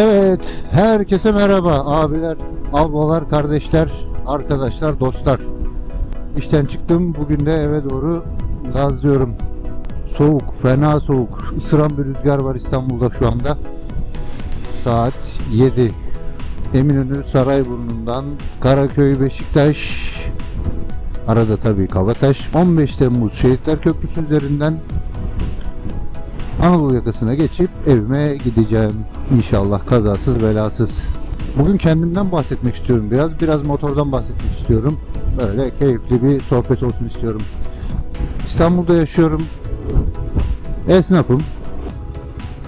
Evet, herkese merhaba abiler, ablalar, kardeşler, arkadaşlar, dostlar. İşten çıktım, bugün de eve doğru gazlıyorum. Soğuk, fena soğuk. Isıran bir rüzgar var İstanbul'da şu anda. Saat 7. Eminönü Sarayburnu'ndan Karaköy, Beşiktaş, arada tabii Kavataş, 15 Temmuz Şehitler Köprüsü üzerinden Anadolu yakasına geçip evime gideceğim. İnşallah kazasız belasız. Bugün kendimden bahsetmek istiyorum biraz. Biraz motordan bahsetmek istiyorum. Böyle keyifli bir sohbet olsun istiyorum. İstanbul'da yaşıyorum. Esnafım.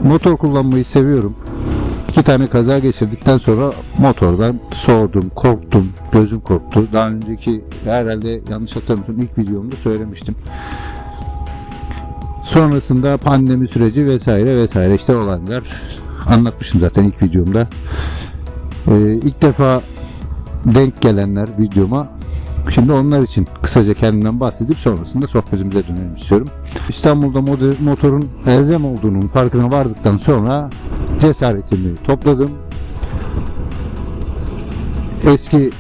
Motor kullanmayı seviyorum. İki tane kaza geçirdikten sonra motordan soğudum, korktum, gözüm korktu. Daha önceki herhalde yanlış hatırlamıyorsam ilk videomda söylemiştim. Sonrasında pandemi süreci vesaire vesaire işte olanlar anlatmışım zaten ilk videomda. Ee, ilk defa denk gelenler videoma Şimdi onlar için kısaca kendimden bahsedip sonrasında sohbetimize dönelim istiyorum. İstanbul'da motorun elzem olduğunun farkına vardıktan sonra cesaretimi topladım. Eski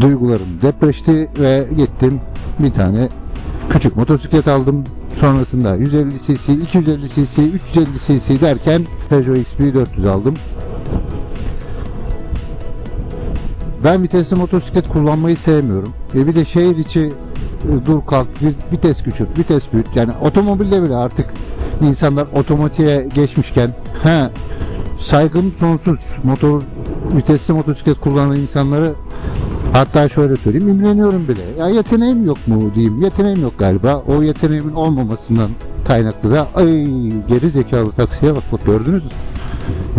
duygularım depreşti ve gittim bir tane küçük motosiklet aldım. Sonrasında 150 cc, 250 cc, 350 cc derken Peugeot XP 400 aldım. Ben vitesli motosiklet kullanmayı sevmiyorum. E bir de şehir içi e, dur kalk, vi- vites küçült, vites büyüt. Yani otomobilde bile artık insanlar otomatiğe geçmişken he, saygım sonsuz. Motor vitesli motosiklet kullanan insanları hatta şöyle söyleyeyim imreniyorum bile. Ya yeteneğim yok mu diyeyim. Yeteneğim yok galiba. O yeteneğimin olmamasından kaynaklı da ay geri zekalı taksiye bak bak gördünüz mü?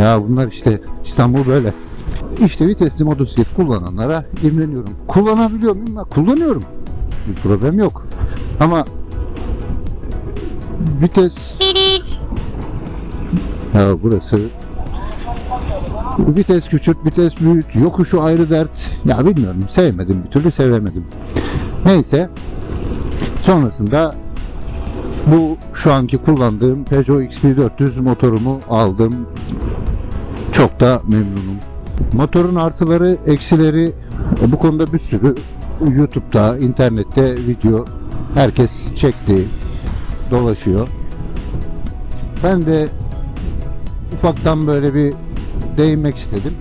Ya bunlar işte İstanbul böyle. İşte vitesli motosiklet kullananlara imreniyorum. Kullanabiliyor muyum? Kullanıyorum. Bir problem yok. Ama vites ya burası vites küçült, vites büyüt, yokuşu ayrı dert. Ya bilmiyorum, sevmedim bir türlü sevemedim. Neyse. Sonrasında bu şu anki kullandığım Peugeot XP400 motorumu aldım. Çok da memnunum. Motorun artıları, eksileri e, bu konuda bir sürü YouTube'da, internette video herkes çekti, dolaşıyor. Ben de ufaktan böyle bir değinmek istedim.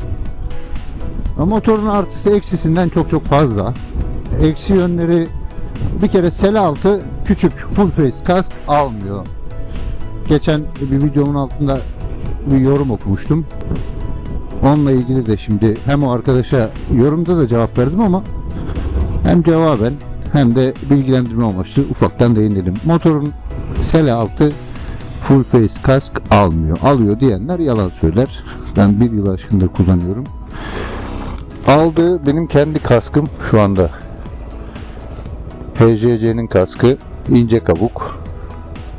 Motorun artısı eksisinden çok çok fazla. Eksi yönleri bir kere sele altı küçük full face kask almıyor. Geçen bir videomun altında bir yorum okumuştum. Onunla ilgili de şimdi hem o arkadaşa yorumda da cevap verdim ama hem cevaben hem de bilgilendirme amaçlı ufaktan değinelim. Motorun sele altı full face kask almıyor. Alıyor diyenler yalan söyler. Ben bir yıl aşkındır kullanıyorum. Aldığı benim kendi kaskım şu anda. PJC'nin kaskı ince kabuk.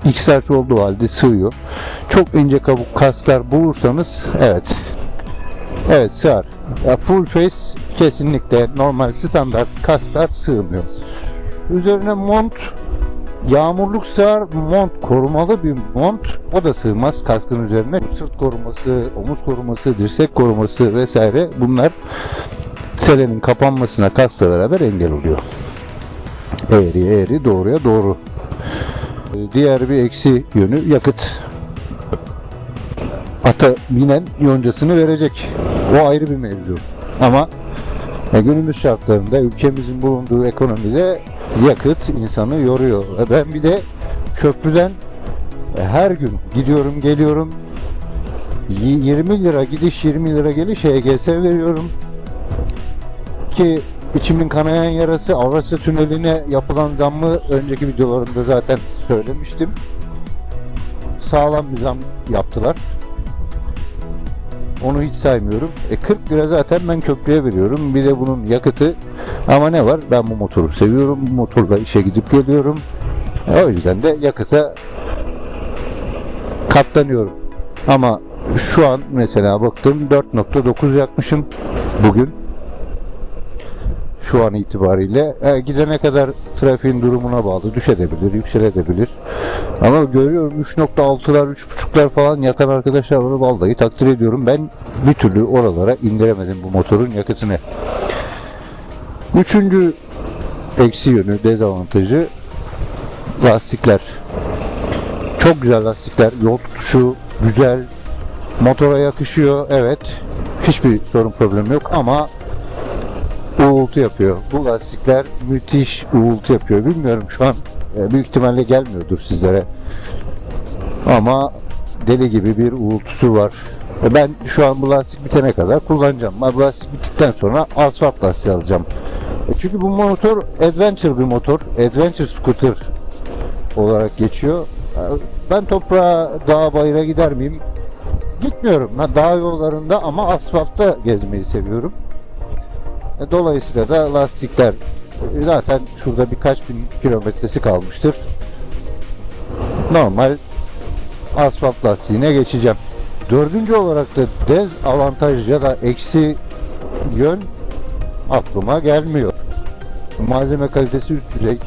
XR olduğu halde sığıyor. Çok ince kabuk kasklar bulursanız evet Evet sığar. Full face kesinlikle normal standart kasklar sığmıyor. Üzerine mont yağmurluk sığar, mont korumalı bir mont o da sığmaz kaskın üzerine. Sırt koruması, omuz koruması, dirsek koruması vesaire bunlar selenin kapanmasına kaskla beraber engel oluyor. Eğri eğri doğruya doğru. Ee, Diğer bir eksi yönü yakıt ata binen yoncasını verecek. O ayrı bir mevzu. Ama e, günümüz şartlarında ülkemizin bulunduğu ekonomide yakıt insanı yoruyor. Ben bir de köprüden e, her gün gidiyorum geliyorum Y- 20 lira gidiş 20 lira geliş EGS veriyorum ki içimin kanayan yarası Avrasya Tüneli'ne yapılan zammı önceki videolarımda zaten söylemiştim. Sağlam bir zam yaptılar. Onu hiç saymıyorum. E 40 lira zaten ben köprüye veriyorum. Bir de bunun yakıtı. Ama ne var? Ben bu motoru seviyorum. Bu motorla işe gidip geliyorum. E o yüzden de yakıta katlanıyorum. Ama şu an mesela baktım 4.9 yakmışım bugün. şu an itibariyle. E, gidene kadar trafiğin durumuna bağlı. Düşebilir, yükselebilir. Ama görüyorum 3.6'lar, 3.5'lar falan yakan arkadaşlar var. Vallahi takdir ediyorum. Ben bir türlü oralara indiremedim bu motorun yakıtını. Üçüncü eksi yönü, dezavantajı lastikler. Çok güzel lastikler. Yol tutuşu güzel. Motora yakışıyor. Evet. Hiçbir sorun problemi yok ama uğultu yapıyor. Bu lastikler müthiş uğultu yapıyor. Bilmiyorum şu an e, büyük ihtimalle gelmiyordur sizlere. Ama deli gibi bir uğultusu var. E, Ben şu an bu lastik bitene kadar kullanacağım. Bu lastik bittikten sonra asfalt lastiği alacağım. Çünkü bu motor adventure bir motor. Adventure scooter olarak geçiyor. Ben toprağa, dağa, bayıra gider miyim? Gitmiyorum. Ben dağ yollarında ama asfaltta gezmeyi seviyorum. E, Dolayısıyla da lastikler e, zaten şurada birkaç bin kilometresi kalmıştır. Normal asfalt lastiğine geçeceğim. Dördüncü olarak da dezavantaj ya da eksi yön aklıma gelmiyor. Malzeme kalitesi üst düzey.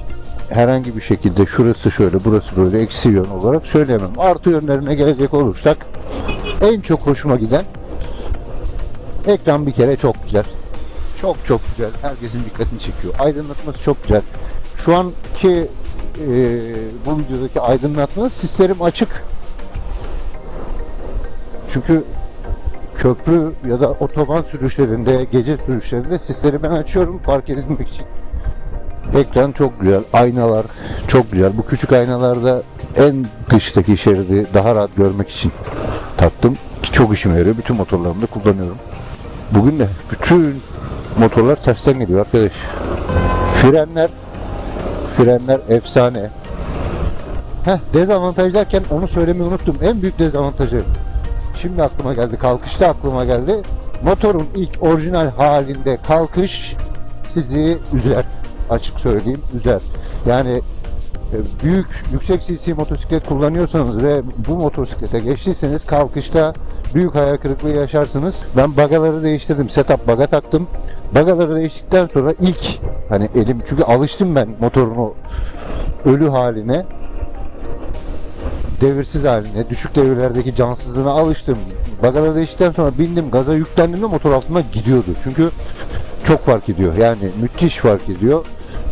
Herhangi bir şekilde şurası şöyle, burası böyle eksi yön olarak söyleyemem. Artı yönlerine gelecek olursak en çok hoşuma giden ekran bir kere çok güzel. Çok çok güzel. Herkesin dikkatini çekiyor. Aydınlatması çok güzel. Şu anki e, bu videodaki aydınlatma sistemim açık. Çünkü köprü ya da otoban sürüşlerinde, gece sürüşlerinde sisleri ben açıyorum fark edilmek için. Ekran çok güzel, aynalar çok güzel. Bu küçük aynalarda en dıştaki şeridi daha rahat görmek için taktım. Çok işime yarıyor. Bütün motorlarımda kullanıyorum. Bugün de bütün motorlar tersten geliyor arkadaş. Frenler frenler efsane. Heh, dezavantaj derken onu söylemeyi unuttum. En büyük dezavantajı şimdi aklıma geldi. Kalkışta aklıma geldi. Motorun ilk orijinal halinde kalkış sizi üzer. Açık söyleyeyim üzer. Yani e, büyük yüksek cc motosiklet kullanıyorsanız ve bu motosiklete geçtiyseniz kalkışta büyük hayal kırıklığı yaşarsınız. Ben bagaları değiştirdim. Setup baga taktım. Bagaları değiştikten sonra ilk hani elim çünkü alıştım ben motorun o ölü haline devirsiz haline, düşük devirlerdeki cansızlığına alıştım. Bagaları değiştikten sonra bindim, gaza yüklendiğimde motor altıma gidiyordu. Çünkü çok fark ediyor. Yani müthiş fark ediyor.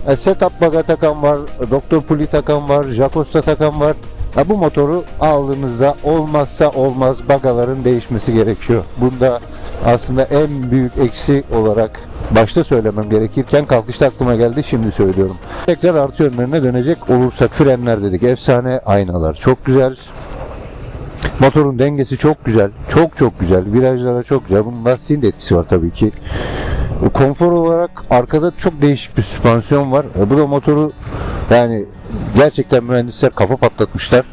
E, setup baga takan var, Doktor Puli takan var, Jacos'ta takan var. Ha, bu motoru aldığınızda olmazsa olmaz bagaların değişmesi gerekiyor. Bunda aslında en büyük eksi olarak başta söylemem gerekirken kalkışta aklıma geldi şimdi söylüyorum. Tekrar artı yönlerine dönecek olursak frenler dedik. Efsane aynalar çok güzel. Motorun dengesi çok güzel. Çok çok güzel. Virajlara çok güzel. Bunun lastiğin de etkisi var tabii ki. Konfor olarak arkada çok değişik bir süspansiyon var. E, Bu da motoru yani gerçekten mühendisler kafa patlatmışlar.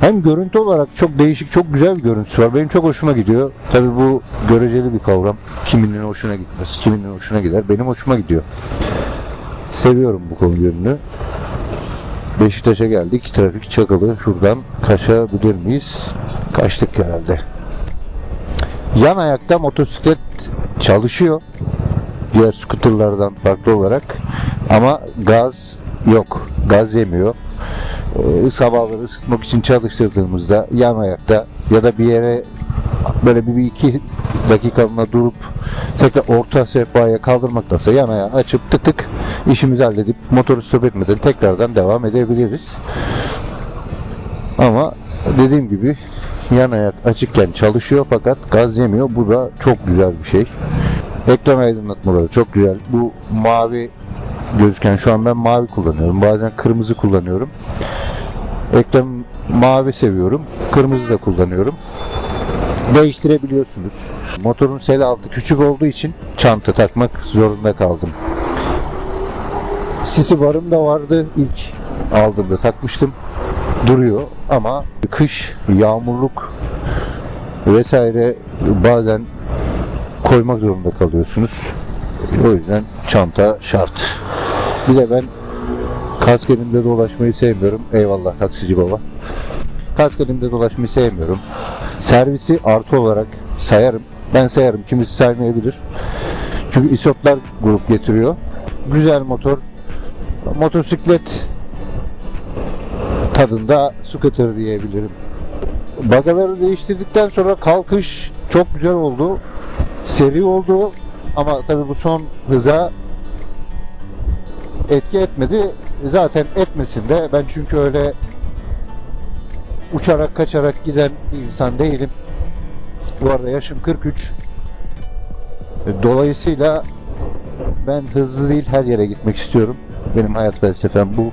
Hem görüntü olarak çok değişik, çok güzel bir görüntüsü var. Benim çok hoşuma gidiyor. Tabii bu göreceli bir kavram. Kiminin hoşuna gitmez, kiminin hoşuna gider. Benim hoşuma gidiyor. Seviyorum bu konu yönünü. Beşiktaş'a geldik. Trafik çakalı. Şuradan kaçabilir miyiz? Kaçtık herhalde. Yan ayakta motosiklet çalışıyor. Diğer skuterlardan farklı olarak. Ama gaz yok. Gaz yemiyor. Ee, sabahları ısıtmak için çalıştırdığımızda yan ayakta ya da bir yere böyle bir, bir iki dakikalığına durup tekrar orta sehpaya kaldırmaktansa yan ayağı açıp tık tık işimizi halledip motoru stop etmeden tekrardan devam edebiliriz. Ama dediğim gibi yan ayak açıkken çalışıyor fakat gaz yemiyor. Bu da çok güzel bir şey. Ekran aydınlatmaları çok güzel. Bu mavi gözüken şu an ben mavi kullanıyorum. Bazen kırmızı kullanıyorum. Ekran mavi seviyorum. Kırmızı da kullanıyorum. Değiştirebiliyorsunuz. Motorun sel altı küçük olduğu için çanta takmak zorunda kaldım. Sisi barım da vardı. İlk aldığımda takmıştım. Duruyor ama kış, yağmurluk vesaire bazen koymak zorunda kalıyorsunuz. O yüzden çanta şart. Bir de ben kask elimde dolaşmayı sevmiyorum. Eyvallah taksici baba. Kask elimde dolaşmayı sevmiyorum. Servisi artı olarak sayarım. Ben sayarım. Kimisi saymayabilir. Çünkü isotlar grup getiriyor. Güzel motor. Motosiklet tadında scooter diyebilirim. Bagaları değiştirdikten sonra kalkış çok güzel oldu. Seri oldu. Ama tabii bu son hıza etki etmedi. Zaten etmesin de ben çünkü öyle uçarak kaçarak giden bir insan değilim. Bu arada yaşım 43. Dolayısıyla ben hızlı değil her yere gitmek istiyorum. Benim hayat felsefem bu.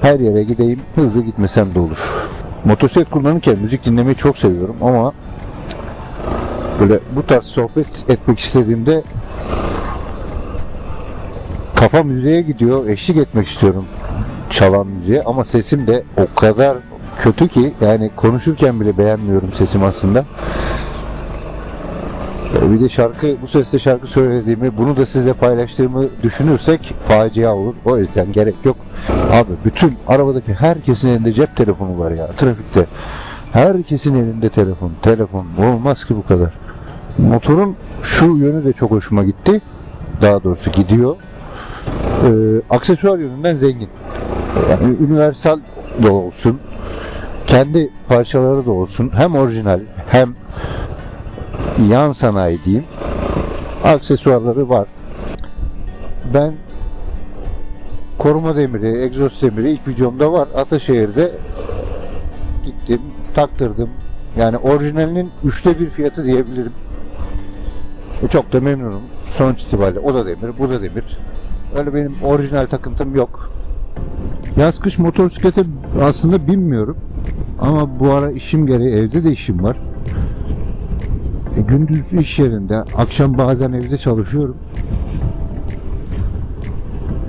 Her yere gideyim, hızlı gitmesem de olur. Motosiklet kullanırken müzik dinlemeyi çok seviyorum ama böyle bu tarz sohbet etmek istediğimde kafa müziğe gidiyor, eşlik etmek istiyorum çalan müziğe ama sesim de o kadar kötü ki yani konuşurken bile beğenmiyorum sesim aslında. Ee, Bir de şarkı, bu sesle şarkı söylediğimi, bunu da sizle paylaştığımı düşünürsek facia olur. O yüzden gerek yok. Abi bütün arabadaki herkesin elinde cep telefonu var ya trafikte. Herkesin elinde telefon. Telefon olmaz ki bu kadar. Motorun şu yönü de çok hoşuma gitti. Daha doğrusu gidiyor. Ee, aksesuar yönünden zengin. Yani universal da olsun. Kendi parçaları da olsun. Hem orijinal hem yan sanayi diyeyim. Aksesuarları var. Ben koruma demiri, egzoz demiri ilk videomda var. Ataşehir'de gittim, taktırdım. Yani orijinalinin üçte bir fiyatı diyebilirim. E, Çok da memnunum. Sonuç itibariyle o da demir, bu da demir. Öyle benim orijinal takıntım yok. Yaz kış motosiklete aslında binmiyorum. Ama bu ara işim gereği evde de işim var. E, gündüz iş yerinde, akşam bazen evde çalışıyorum.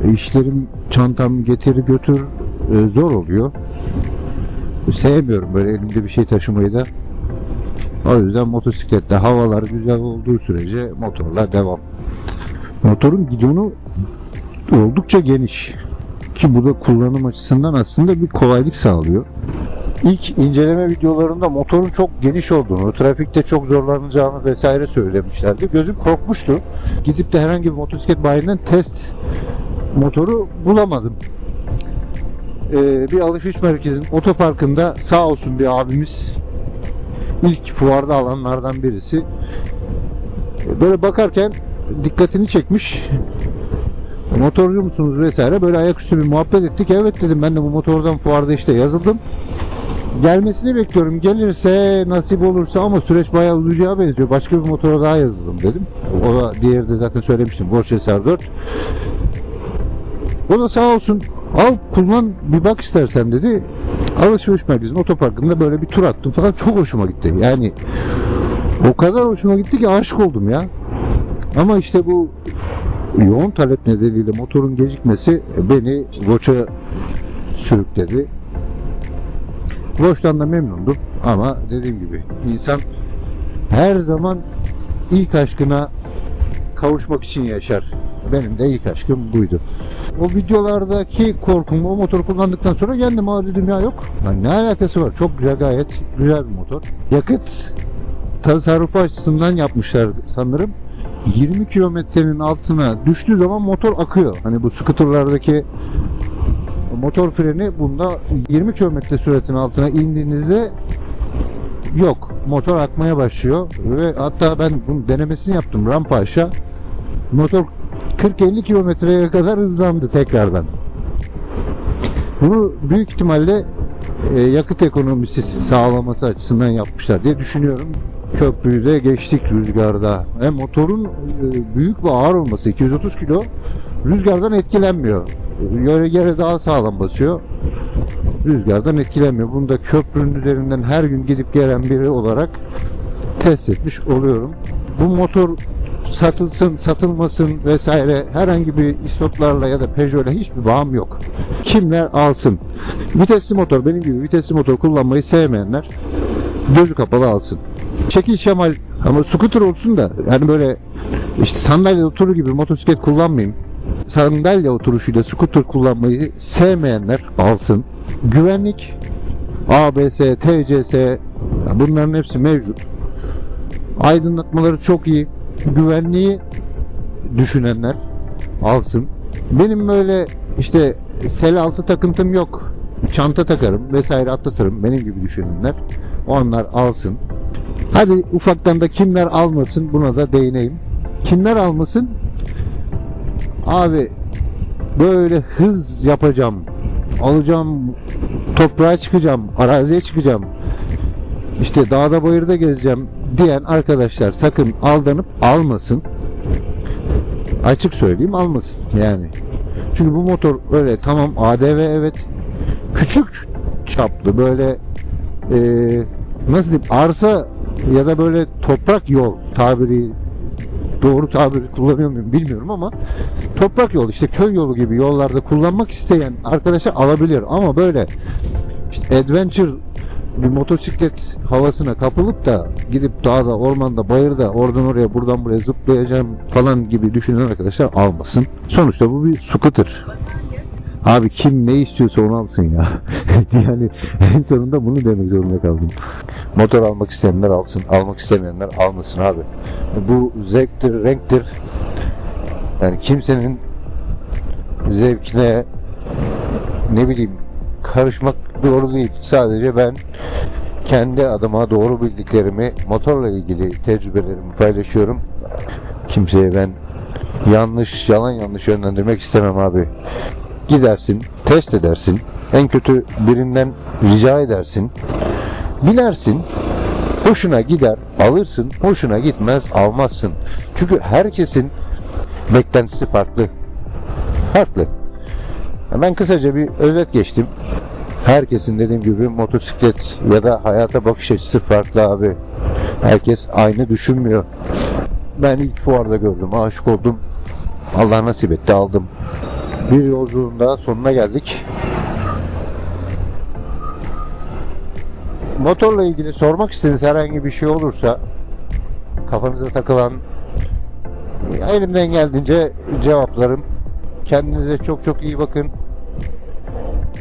E, işlerim, çantam getir götür e, zor oluyor. Sevmiyorum böyle elimde bir şey taşımayı da. O yüzden motosikletle havalar güzel olduğu sürece motorla devam. Motorun gidonu oldukça geniş. Ki bu da kullanım açısından aslında bir kolaylık sağlıyor. İlk inceleme videolarında motorun çok geniş olduğunu, trafikte çok zorlanacağını vesaire söylemişlerdi. Gözüm korkmuştu. Gidip de herhangi bir motosiklet bayinden test motoru bulamadım. Ee, bir alışveriş merkezinin otoparkında sağ olsun bir abimiz ilk fuarda alanlardan birisi. Böyle bakarken dikkatini çekmiş. Motorcu musunuz vesaire? Böyle ayaküstü bir muhabbet ettik. Evet dedim ben de bu motordan fuarda işte yazıldım. Gelmesini bekliyorum. Gelirse nasip olursa ama süreç bayağı uzayacağı benziyor. Başka bir motora daha yazıldım dedim. O da diğeri de zaten söylemiştim. Porsche SR4 o da sağ olsun al kullan bir bak istersen dedi. Alışveriş merkezinin otoparkında böyle bir tur attım falan çok hoşuma gitti. Yani o kadar hoşuma gitti ki aşık oldum ya. Ama işte bu yoğun talep nedeniyle motorun gecikmesi beni Voç'a sürükledi. Voç'tan da memnundum ama dediğim gibi insan her zaman ilk aşkına kavuşmak için yaşar. Benim de ilk aşkım buydu. O videolardaki korkum o motoru kullandıktan sonra kendim aa dedim ya yok. Lan ne alakası var? Çok güzel gayet güzel bir motor. Yakıt tasarrufu açısından yapmışlar sanırım. 20 kilometrenin altına düştüğü zaman motor akıyor. Hani bu skuterlardaki motor freni bunda 20 kilometre süratin altına indiğinizde yok. Motor akmaya başlıyor ve hatta ben bunun denemesini yaptım rampa aşağı. Motor 40-50 kilometreye kadar hızlandı tekrardan. Bunu büyük ihtimalle e, yakıt ekonomisi sağlaması açısından yapmışlar diye düşünüyorum. Köprüyü de geçtik rüzgarda. Hem motorun e, büyük ve ağır olması 230 kilo rüzgardan etkilenmiyor. Yöre yere daha sağlam basıyor. Rüzgardan etkilenmiyor. Bunu da köprünün üzerinden her gün gidip gelen biri olarak test etmiş oluyorum. Bu motor satılsın, satılmasın vesaire herhangi bir istoplarla ya da Peugeot'la hiçbir bağım yok. Kimler alsın. Vitesli motor, benim gibi vitesli motor kullanmayı sevmeyenler gözü kapalı alsın. Şekil şemal ama scooter olsun da yani böyle işte sandalye oturur gibi motosiklet kullanmayayım. Sandalye oturuşuyla scooter kullanmayı sevmeyenler alsın. Güvenlik ABS, TCS bunların hepsi mevcut. Aydınlatmaları çok iyi. Güvenliği düşünenler alsın. Benim böyle işte sel altı takıntım yok. Çanta takarım vesaire atlatırım. Benim gibi düşünenler. Onlar alsın. Hadi ufaktan da kimler almasın buna da değineyim. Kimler almasın? Abi böyle hız yapacağım. Alacağım toprağa çıkacağım, araziye çıkacağım. İşte dağda bayırda gezeceğim diyen arkadaşlar sakın aldanıp almasın. Açık söyleyeyim almasın yani. Çünkü bu motor öyle tamam ADV evet küçük çaplı böyle eee nasıl diyeyim arsa ya da böyle toprak yol tabiri doğru tabiri kullanıyor muyum bilmiyorum ama toprak yol işte köy yolu gibi yollarda kullanmak isteyen arkadaşlar alabilir ama böyle işte adventure bir motosiklet havasına kapılıp da gidip dağda, ormanda, bayırda oradan oraya buradan buraya zıplayacağım falan gibi düşünen arkadaşlar almasın. Sonuçta bu bir scooter. Abi kim ne istiyorsa onu alsın ya. yani en sonunda bunu demek zorunda kaldım. Motor almak isteyenler alsın, almak istemeyenler almasın abi. Bu zevktir, renktir. Yani kimsenin zevkine ne bileyim karışmak doğru değil. Sadece ben kendi adıma doğru bildiklerimi, motorla ilgili tecrübelerimi paylaşıyorum. Kimseye ben yanlış, yalan yanlış yönlendirmek istemem abi. Gidersin, test edersin. En kötü birinden rica edersin. Binersin, hoşuna gider, alırsın, hoşuna gitmez, almazsın. Çünkü herkesin beklentisi farklı. Farklı. Ben kısaca bir özet geçtim. Herkesin dediğim gibi motosiklet ya da hayata bakış açısı farklı abi. Herkes aynı düşünmüyor. Ben ilk fuarda gördüm, aşık oldum. Allah nasip etti, aldım. Bir yolculuğun daha sonuna geldik. Motorla ilgili sormak istediğiniz herhangi bir şey olursa kafanıza takılan elimden geldiğince cevaplarım. Kendinize çok çok iyi bakın.